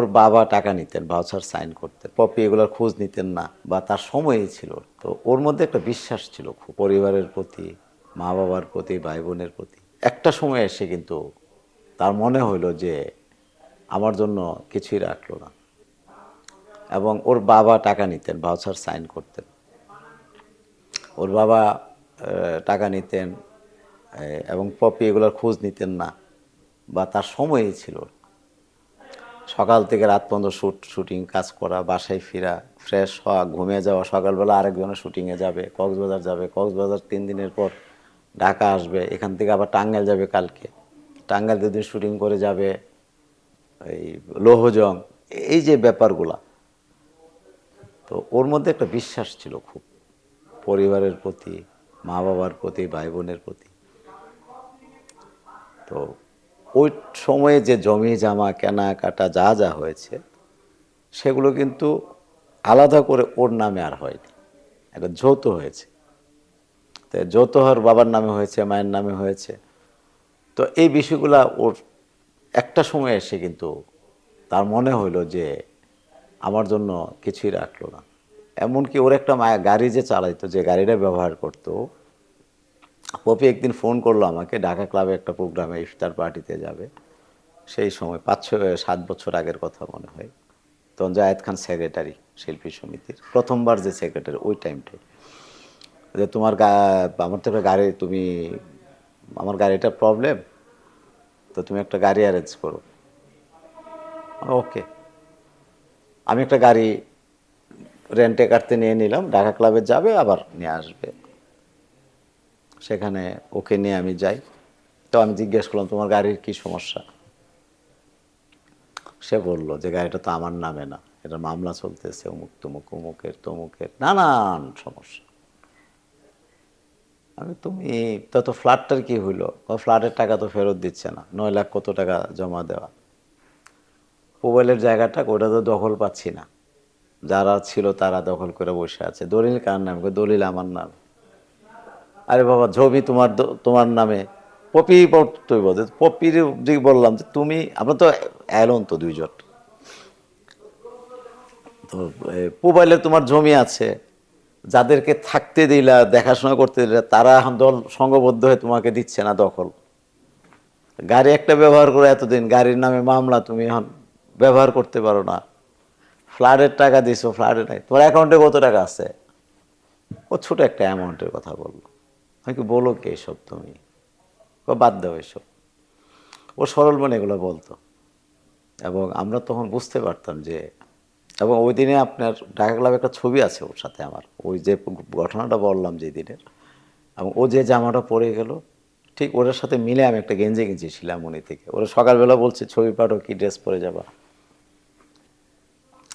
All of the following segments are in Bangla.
ওর বাবা টাকা নিতেন ভাউচার সাইন করতেন, পপি এগুলোর খোঁজ নিতেন না বা তার সময়ই ছিল। তো ওর মধ্যে একটা বিশ্বাস ছিল খুব, পরিবারের প্রতি মা বাবার প্রতি ভাই বোনের প্রতি। একটা সময় এসে কিন্তু তার মনে হইল যে আমার জন্য কিছুই রাখল না। এবং ওর বাবা টাকা নিতেন ভাউচার সাইন করতেন। ওর বাবা টাকা নিতেন এবং পপি এগুলোর খোঁজ নিতেন না বা তার সময়ই ছিল। সকাল থেকে রাত পর্যন্ত শুট, শুটিং, কাজ করা, বাসায় ফেরা ফ্রেশ হওয়া, ঘুমিয়ে যাওয়া, সকালবেলা আরেকজনের শুটিংয়ে যাবে, কক্সবাজার যাবে, কক্সবাজার তিন দিনের পর ঢাকা আসবে, এখান থেকে আবার টাঙ্গাইল যাবে কালকে। টাঙ্গাইল দুদিন শুটিং করে যাবে, এই লোহজং, এই যে ব্যাপারগুলা। তো ওর মধ্যে একটা বিশ্বাস ছিল খুব, পরিবারের প্রতি মা বাবার প্রতি ভাই বোনের প্রতি। তো ওই সময়ে যে জমি, জামা কেনাকাটা যা যা হয়েছে, সেগুলো কিন্তু আলাদা করে ওর নামে আর হয়নি। একটা যৌথ হয়েছে। তো যৌথ হওয়ার বাবার নামে হয়েছে, মায়ের নামে হয়েছে। তো এই বিষয়গুলা ওর একটা সময় এসে কিন্তু তার মনে হইল যে আমার জন্য কিছুই রাখল না। এমনকি ওর একটা মায়া গাড়ি যে চালাইতো, যে গাড়িটা ব্যবহার করতো পপি একদিন ফোন করল আমাকে, ঢাকা ক্লাবে একটা প্রোগ্রামে ইফতার পার্টিতে যাবে। সেই সময় পাঁচ সাত বছর আগের কথা মনে হয়। তখন জায়েদ খান সেক্রেটারি শিল্পী সমিতির, প্রথমবার যে সেক্রেটারি, ওই টাইমটাই। যে তোমার গা, আমার তো গাড়ি, তুমি, আমার গাড়িটা প্রবলেম, তো তুমি একটা গাড়ি অ্যারেঞ্জ করো। ওকে। আমি একটা গাড়ি রেন্টে কাটতে নিয়ে নিলাম, ঢাকা ক্লাবে যাবে, আবার নিয়ে আসবে। সেখানে ওকে নিয়ে আমি যাই। তো আমি জিজ্ঞেস করলাম, তোমার গাড়ির কি সমস্যা? সে বলল যে, গাড়িটা তো আমার নামে না। এটা মামলা চলতেছে, অমুক তমুক, অমুকের তমুকের, নানান সমস্যা। আমি, তুমি, তো তো ফ্ল্যাটটার কি হইল? ফ্ল্যাটের টাকা তো ফেরত দিচ্ছে না। নয় লাখ কত টাকা জমা দেওয়া? মোবাইলের জায়গাটা, ওটা তো দখল পাচ্ছি না। যারা ছিল তারা দখল করে বসে আছে। দলিল কার নাম? দলিল আমার নাম। আরে বাবা, জমি তোমার তোমার নামে। পপি তুই বল পপির যে বললাম যে তুমি, আমরা তো এলন তো দুইজন। তো মোবাইলে তোমার জমি আছে। যাদেরকে থাকতে দিলা, দেখাশোনা করতে দিলা, তারা দল সংঘবদ্ধ হয়ে তোমাকে দিচ্ছে না দখল। গাড়ি একটা ব্যবহার করে এতদিন, গাড়ির নামে মামলা, তুমি এখন ব্যবহার করতে পারো না। ফ্ল্যাটের টাকা দিছো ফ্ল্যাটে নাই। তোমার অ্যাকাউন্টে কত টাকা আছে? ও ছোট একটা অ্যামাউন্টের কথা বলল। আমি কি বলো কি এসব তুমি? বাদ দাও এসব। ও সরল মনে এগুলো বলতো। এবং আমরা তখন বুঝতে পারতাম যে, এবং ওই দিনে আপনার ঢাকা ক্লাবে একটা ছবি আছে ওর সাথে আমার। ওই যে ঘটনাটা বললাম যে দিনের। এবং ও যে জামাটা পরে গেল, ঠিক ওটার সাথে মিলে আমি একটা গেঞ্জি কিনছিলাম উনি থেকে। ওরা সকালবেলা বলছে, ছবি পাঠো, কি ড্রেস পরে যাবা?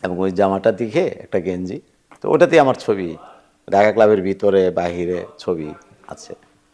এবং ওই জামাটা দেখে একটা গেঞ্জি। তো ওটাতেই আমার ছবি, ঢাকা ক্লাবের ভিতরে, বাহিরে ছবি। আছে।